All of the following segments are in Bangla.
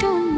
中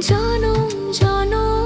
জনম জনম।